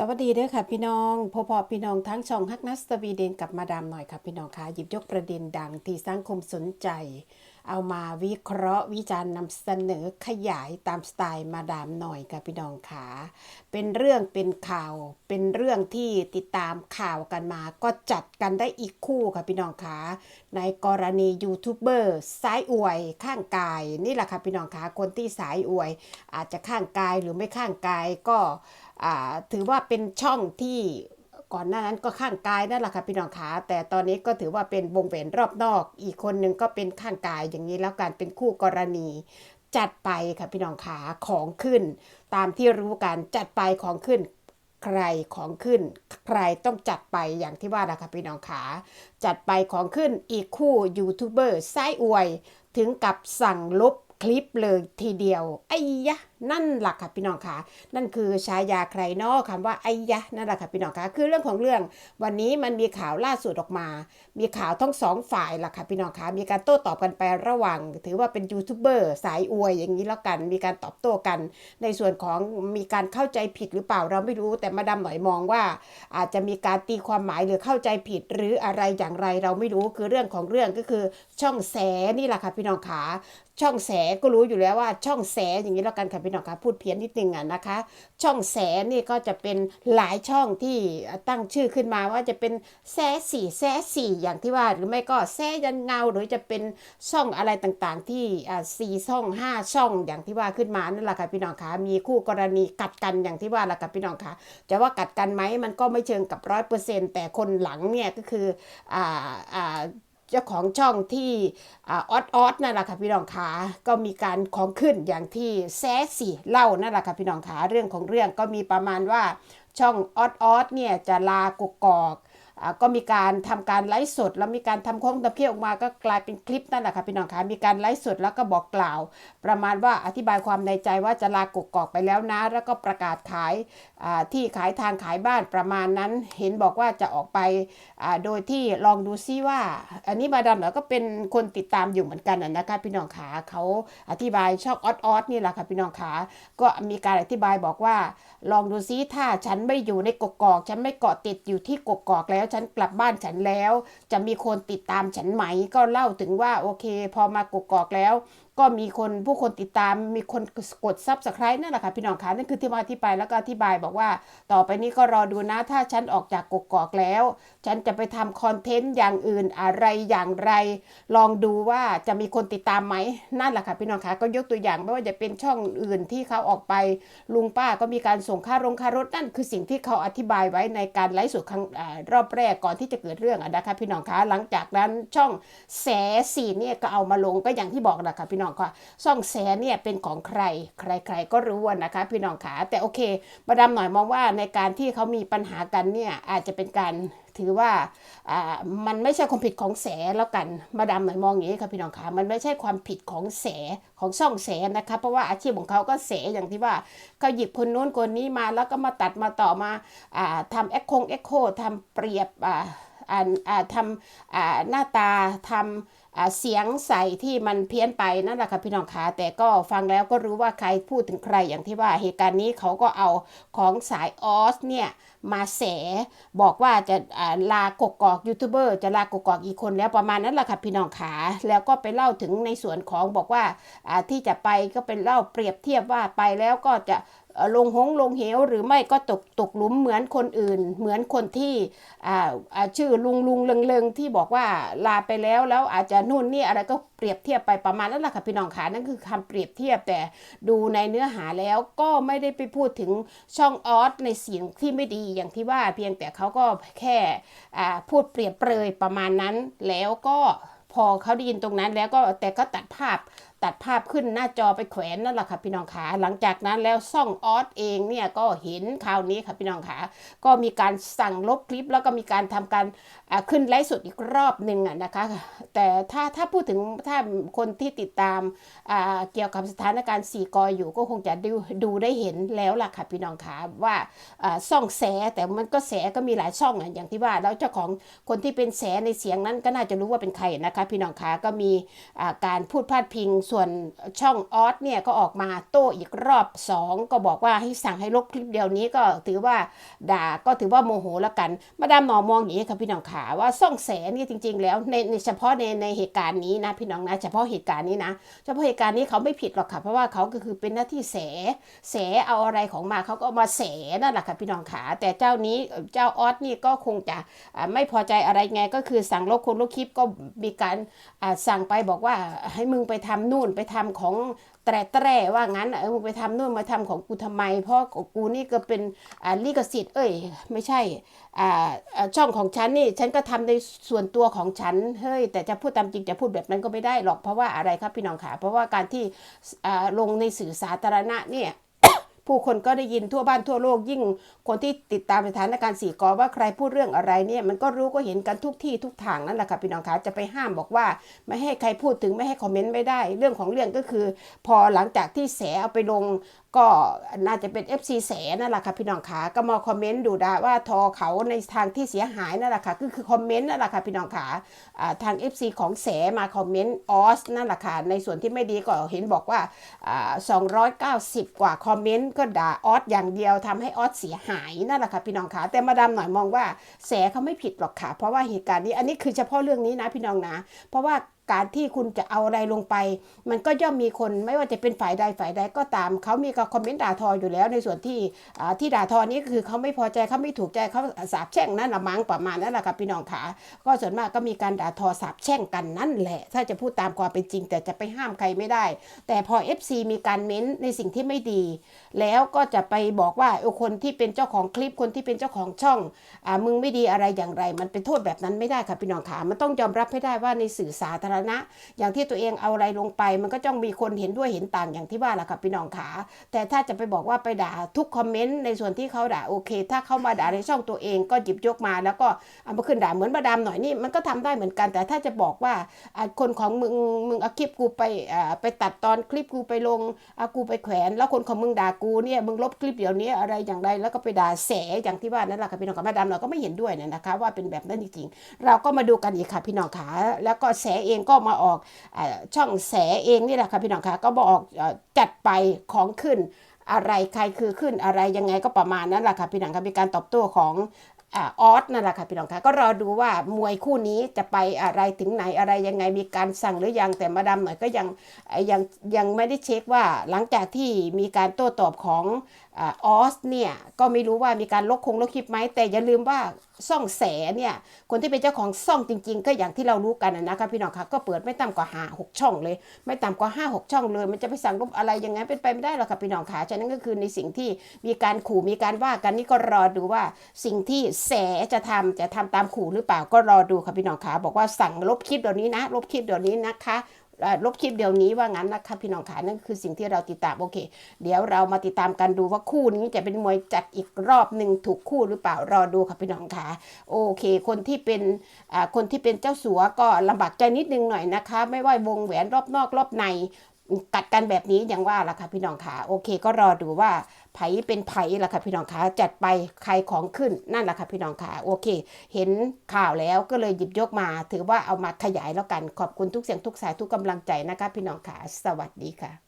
สวัสดีเด้อค่ะพี่น้องพอพอพี่น้องทั้งช่องฮักนัสตวีเดนกับมาดามหน่อยค่ะพี่น้องคะหยิบยกประเด็นดังที่สังคมสนใจ เอามาวิเคราะห์วิจารณ์นำเสนอขยายตามสไตล์มาดามหน่อยค่ะพี่น้องคะเป็นเรื่องเป็นข่าว เป็นเรื่องที่ติดตามข่าวกันมา ก็จัดกันได้อีกคู่ค่ะพี่น้องคะในกรณียูทูบเบอร์สายอวยข้างกายนี่แหละค่ะพี่น้องคะคนที่สายอวย อาจจะข้างกายหรือไม่ข้างกายก็ ถือว่าเป็นช่องที่ก่อนหน้านั้นก็ข้างกายนั่นแหละค่ะพี่น้องขาแต่ตอนนี้ก็ถือว่าเป็นวงแหวนรอบนอก อีกคนหนึ่งก็เป็นข้างกายอย่างนี้แล้วกันเป็นคู่กรณี จัดไปค่ะพี่น้องขาของขึ้น ตามที่รู้กันจัดไปของขึ้นใครของขึ้น ใครต้องจัดไปอย่างที่ว่านะคะพี่น้องขาจัดไปของขึ้นอีกคู่ยูทูบเบอร์ไส้อวย ถึงกับสั่งลบคลิปเลยทีเดียวไอ้ยะนั่นหละค่ะพี่น้องคะนั่นคือฉายาใครนอกคำว่าไอ้ยะนั่นแหละค่ะพี่น้องคะคือเรื่องของเรื่องวันนี้มันมีข่าวล่าสุดออกมา มีข่าวทั้งสองฝ่ายล่ะค่ะพี่น้องคะมีการโต้ตอบกันไประหว่าง ถือว่าเป็นยูทูบเบอร์สายอวยอย่างนี้แล้วกัน มีการตอบโต้กัน ในส่วนของมีการเข้าใจผิดหรือเปล่าเราไม่รู้แต่มาดามหน่อยมองว่า อาจจะมีการตีความหมายหรือเข้าใจผิด หรืออะไรอย่างไรเราไม่รู้คือเรื่องของเรื่องก็คือช่องแสนี่แหละค่ะพี่น้องขาช่องแสก็รู้อยู่แล้วว่าช่องแสอย่างนี้แล้วกันค่ะพี่น้องคะพูดเพี้ยนนิดนึงอะนะคะ ช่องแสนี่ก็จะเป็นหลายช่องที่ตั้งชื่อขึ้นมาว่าจะเป็นแสสี่แสสี่อย่างที่ว่าหรือไม่ก็แสยันเงาหรือจะเป็นช่องอะไรต่างๆ ที่สี่ช่องห้าช่องอย่างที่ว่าขึ้นมานั่นแหละค่ะพี่น้องคะมีคู่กรณีกัดกันอย่างที่ว่าละค่ะพี่น้องคะจะว่ากัดกันไหมมันก็ไม่เชิงกับร้อยเปอร์เซ็นต์แต่คนหลังเนี่ยก็คืออ่าอ่า เจ้าของช่องที่ออดออดนั่นแหละค่ะพี่น้องขาก็มีการของขึ้นอย่างที่แซสี่เล่านั่นแหละค่ะพี่น้องขาเรื่องของเรื่องก็มีประมาณว่าช่องออดออดเนี่ยจะลากกอก ก็มีการทำการไลฟ์สด แล้วมีการทำโค้งตะเพียออกมาก็กลายเป็นคลิปนั่นแหละค่ะพี่น้องคะมีการไลฟ์สดแล้วก็บอกกล่าว ประมาณว่าอธิบายความในใจว่าจะลากกอกไปแล้วนะ แล้วก็ประกาศขายที่ขายทางขายบ้านประมาณนั้น เห็นบอกว่าจะออกไปโดยที่ลองดูซิว่า อันนี้มาดามเหรอก็เป็นคนติดตามอยู่เหมือนกันนะนะคะพี่น้องขาเขาอธิบายช่องออดออดนี่แหละค่ะพี่น้องขาก็มีการอธิบายบอกว่า ลองดูซิถ้าฉันไม่อยู่ในกกอก ฉันไม่เกาะติดอยู่ที่กกอกแล้วฉันกลับบ้านฉันแล้ว จะมีคนติดตามฉันไหม ก็เล่าถึงว่าโอเค พอมากกอกแล้ว ก็มีคนผู้คนติดตามมีคนกดซับสไครต์นั่นแหละค่ะพี่น้องคะนั่นคือที่มาที่ไปแล้วก็อธิบายบอกว่า ต่อไปนี้ก็รอดูนะถ้าฉันออกจากกกอกแล้ว ฉันจะไปทำคอนเทนต์อย่างอื่นอะไรอย่างไร ลองดูว่าจะมีคนติดตามไหมนั่นแหละค่ะพี่น้องคะก็ยกตัวอย่างไม่ว่าจะเป็นช่องอื่นที่เขาออกไปลุงป้าก็มีการส่งค่ารงค่ารถนั่นคือสิ่งที่เขาอธิบายไว้ในการไลฟ์สดครั้งอรอบแรกก่อนที่จะเกิดเรื่องอนะคะพี่น้องคะหลังจากนั้นช่องแสสีเนี่ยก็เอามาลงก็อย่างที่บอกแหละค่ะพี่น้องค่ะช่องแสเนี่ยเป็นของใคร ใคร ๆ ก็รู้นะคะ พี่น้องขาแต่โอเคประดามหน่อยมองว่าในการที่เขามีปัญหากันเนี่ยอาจจะเป็นการถือว่าอ่ามันไม่ใช่ความผิดของแสแล้วกัน มาดามหน่อยมองอย่างนี้ค่ะพี่น้องขามันไม่ใช่ความผิดของแสของช่องแสนะคะ เพราะว่าอาชีพของเขาก็แสอย่างที่ว่าเขาหยิบคนนู้นคนนี้มาแล้วก็มาตัดมาต่อมาอ่าทำเอ็กโคงเอ็กโคทำเปรียบอ่าอ่าทำอ่าหน้าตาทำ เสียงใส่ที่มันเพี้ยนไปนั่นแหละค่ะพี่น้องคะแต่ก็ฟังแล้วก็รู้ว่าใครพูดถึงใครอย่างที่ว่าเหตุการณ์นี้เขาก็เอาของสายออสเนี่ยมาแส บอกว่าจะาลากกอกยูทูบเบอร์จะลากกอกอีกคนแล้วประมาณนั้นแหละค่ะพี่น้องขาแล้วก็ไปเล่าถึงในส่วนของบอกว่าอ่าที่จะไปก็เป็นเล่าเปรียบเทียบว่าไปแล้วก็จะลงหงลงเหวหรือไม่ก็ตกตกหลุมเหมือนคนอื่น เหมือนคนที่อ่าชื่อลุงลุงเลิงเลิงที่บอกว่าลาไปแล้วแล้วอาจจะนู่นนี่อะไรก็เปรียบเทียบไปประมาณนั้นแหละค่ะพี่น้องขานั่นคือคำเปรียบเทียบแต่ดูในเนื้อหาแล้วก็ไม่ได้ไปพูดถึงช่องออสในเสียงที่ไม่ดีอย่างที่ว่าเพียงแต่เขาก็แค่พูดเปรียบเปรยประมาณนั้น แล้วก็พอเขาได้ยินตรงนั้นแล้วก็แต่ก็ตัดภาพตัดภาพขึ้นหน้าจอไปแขวนนั่นแหละค่ะพี่น้องขาหลังจากนั้นแล้วซ่องออสเองเนี่ยก็เห็นข่าวนี้ค่ะพี่น้องขาก็มีการสั่งลบคลิป แล้วก็มีการทำการอ่าขึ้นไลฟ์สดอีกรอบหนึ่งอะนะคะ แต่ถ้าถ้าพูดถึงถ้าคนที่ติดตามอ่าเกี่ยวกับสถานการณ์สี่กออยู่ก็คงจะดูดูได้เห็นแล้วล่ะค่ะพี่น้องขาว่าอ่าซ่องแสแต่มันก็แสก็มีหลายช่องอะอย่างที่ว่าแล้วเจ้าของคนที่เป็นแสในเสียงนั้นก็น่าจะรู้ว่าเป็นใครนะคะ พี่น้องขาก็มีอ่าการพูดพาดพิงส่วนช่องออสเนี่ยก็ออกมาโต้อีกรอบสองก็บอกว่าให้สั่งให้ลบคลิปเดียวนี้ก็ถือว่าด่าก็ถือว่าโมโหแล้วกัน มาดามหมอมองอย่างนี้ค่ะพี่น้องขาว่าซ่องแสนี่จริง ๆ แล้วในเฉพาะในในเหตุการณ์นี้นะพี่น้องนะเฉพาะเหตุการณ์นี้นะเฉพาะเหตุการณ์นี้เขาไม่ผิดหรอกค่ะเพราะว่าเขาก็คือเป็นหน้าที่แสแสเอาอะไรของมาเขาก็มาแสนั่นแหละค่ะพี่น้องขาแต่เจ้านี้เจ้าออสนี่ก็คงจะไม่พอใจอะไรไงก็คือสั่งลบคนลบคลิปก็มีการสั่งไปบอกว่าให้มึงไปทำนู่นไปทำของแตร่แตร่ว่างั้นเออมึงไปทำนู่นมาทำของกูทำไม เพราะกูนี่ก็เป็นอ่าลิขสิทธิ์เอ้ยไม่ใช่อ่าช่องของฉันนี่ฉันก็ทำในส่วนตัวของฉันเฮ้ยแต่จะพูดตามจริงจะพูดแบบนั้นก็ไม่ได้หรอกเพราะว่าอะไรครับพี่น้องขาเพราะว่าการที่อ่าลงในสื่อสาธารณะเนี่ย ผู้คนก็ได้ยินทั่วบ้านทั่วโลกยิ่ง คนที่ติดตามสถานการณ์สี่กอว่าใครพูดเรื่องอะไรเนี่ยมันก็รู้ก็เห็นกันทุกที่ทุกทางนั่นแหละค่ะพี่น้องคะจะไปห้ามบอกว่า ไม่ให้ใครพูดถึงไม่ให้คอมเมนต์ไม่ได้ เรื่องของเรื่องก็คือ พอหลังจากที่แสเอาไปลง ก็น่าจะเป็น FC แสนั่นแหละค่ะพี่น้องคะก็มาคอมเมนต์ดูดาว่าทอเขาในทางที่เสียหายนั่นแหละค่ะก็คือคอมเมนต์นั่นแหละค่ะพี่น้องคะอ่าทาง FC ของแสมาคอมเมนต์ออสนั่นแหละค่ะในส่วนที่ไม่ดีก็เห็นบอกว่าอ่า290 กว่าคอมเมนต์ก็ด่าออสอย่างเดียวทำให้ออสเสียหายนั่นแหละค่ะพี่น้องคะแต่มาดามหน่อยมองว่าแสเขาไม่ผิดหรอกค่ะเพราะว่าเหตุการณ์นี้อันนี้คือเฉพาะเรื่องนี้นะพี่น้องนะ เพราะว่า การที่คุณจะเอาอะไรลงไป มันก็ย่อมมีคนไม่ว่าจะเป็นฝ่ายใดฝ่ายใดก็ตาม เขามีการคอมเมนต์ด่าทออยู่แล้ว ในส่วนที่ที่ด่าทอนี้คือเขาไม่พอใจเขาไม่ถูกใจเขาสาบแช่งนั่นละมั้งประมาณนั้นแหละค่ะพี่น้องขาก็ส่วนมากก็มีการด่าทอสาบแช่งกันนั่นแหละ ถ้าจะพูดตามความเป็นจริง แต่จะไปห้ามใครไม่ได้ แต่พอ FC มีการเม้นในสิ่งที่ไม่ดี แล้วก็จะไปบอกว่าเออคนที่เป็นเจ้าของคลิปคนที่เป็นเจ้าของช่องอ่ามึงไม่ดีอะไรอย่างไร มันเป็นโทษแบบนั้นไม่ได้ค่ะพี่น้องขามันต้องยอมรับให้ได้ว่าในสื่อสาธารณะ อย่างที่ตัวเองเอาอะไรลงไป มันก็ต้องมีคนเห็นด้วยเห็นต่างอย่างที่ว่าแหละค่ะพี่น้องขาแต่ถ้าจะไปบอกว่าไปด่าทุกคอมเมนต์ในส่วนที่เขาด่าโอเค ถ้าเขามาด่าในช่องตัวเองก็หยิบยกมา แล้วก็เอามาขึ้นด่าเหมือนมาดามหน่อยนี่มันก็ทำได้เหมือนกัน แต่ถ้าจะบอกว่าคนของมึงมึงเอาคลิปกูไปไปตัดตอนคลิปกูไปลงเอากูไปแขวน แล้วคนของมึงด่ากูเนี่ยมึงลบคลิปเดี๋ยวนี้อะไรอย่างไรแล้วก็ไปด่าแสอย่างที่ว่านั่นแหละค่ะพี่น้องค่ะมาดามหน่อยก็ไม่เห็นด้วยเนี่ยนะคะ ว่าเป็นแบบนั้นจริงๆเราก็มาดูกันอีกค่ะพี่น้องขาแล้วก็แสเองก็มาออกอช่องแสเองนี่แหละค่ะพี่น้องคะก็บอกอจัดไปของขึ้นอะไรใครคือขึ้นอะไรยังไงก็ประมาณนั้นแหละค่ะพี่น้องคะมีการตอบโต้ของออสนั่นแหละค่ะพี่น้องคะก็รอดูว่ามวยคู่นี้จะไปอะไรถึงไหนอะไรยังไงมีการสั่งหรือยังแต่มาดามหน่อยก็ยังยังยังไม่ได้เช็คว่าหลังจากที่มีการโต้ตอบของ ออสเนี่ยก็ไม่รู้ว่ามีการลบคงลบคลิปไหมแต่อย่าลืมว่าซ่องแสเนี่ยคนที่เป็นเจ้าของซ่องจริง ๆ ก็อย่างที่เรารู้กันนะนะคะพี่น้องคะก็เปิดไม่ต่ำกว่าห้าหกช่องเลย ไม่ต่ำกว่าห้าหกช่องเลย มันจะไปสั่งลบอะไรยังไงเป็นไปไม่ได้หรอกค่ะพี่น้องคะฉะนั้นก็คือในสิ่งที่มีการขู่มีการว่ากันนี่ก็รอดูว่าสิ่งที่แสจะทำจะทำตามขู่หรือเปล่าก็รอดูค่ะพี่น้องคะบอกว่าสั่งลบคลิปเดี๋ยวนี้นะ ลบคลิปเดี๋ยวนี้นะคะอ่า ลบคลิปเดี๋ยวนี้ว่างั้นนะคะพี่น้องขานั่นคือสิ่งที่เราติดตามโอเค เดี๋ยวเรามาติดตามกันดูว่าคู่นี้จะเป็นมวยจัดอีกรอบหนึ่งถูกคู่หรือเปล่ารอดูค่ะพี่น้องขาโอเค คนที่เป็นคนที่เป็นเจ้าสัวก็ลำบากใจนิดนึงหน่อยนะคะ ไม่ว่าวงแหวนรอบนอกรอบใน กัดกันแบบนี้อย่างว่าล่ะค่ะพี่น้องขาโอเค ก็รอดูว่าไผเป็นไผล่ะค่ะพี่น้องขาจัดไปใครของขึ้นนั่นแหละค่ะพี่น้องขาโอเค เห็นข่าวแล้วก็เลยหยิบยกมา ถือว่าเอามาขยายแล้วกันขอบคุณทุกเสียงทุกสายทุกกำลังใจนะคะ พี่น้องขาสวัสดีค่ะ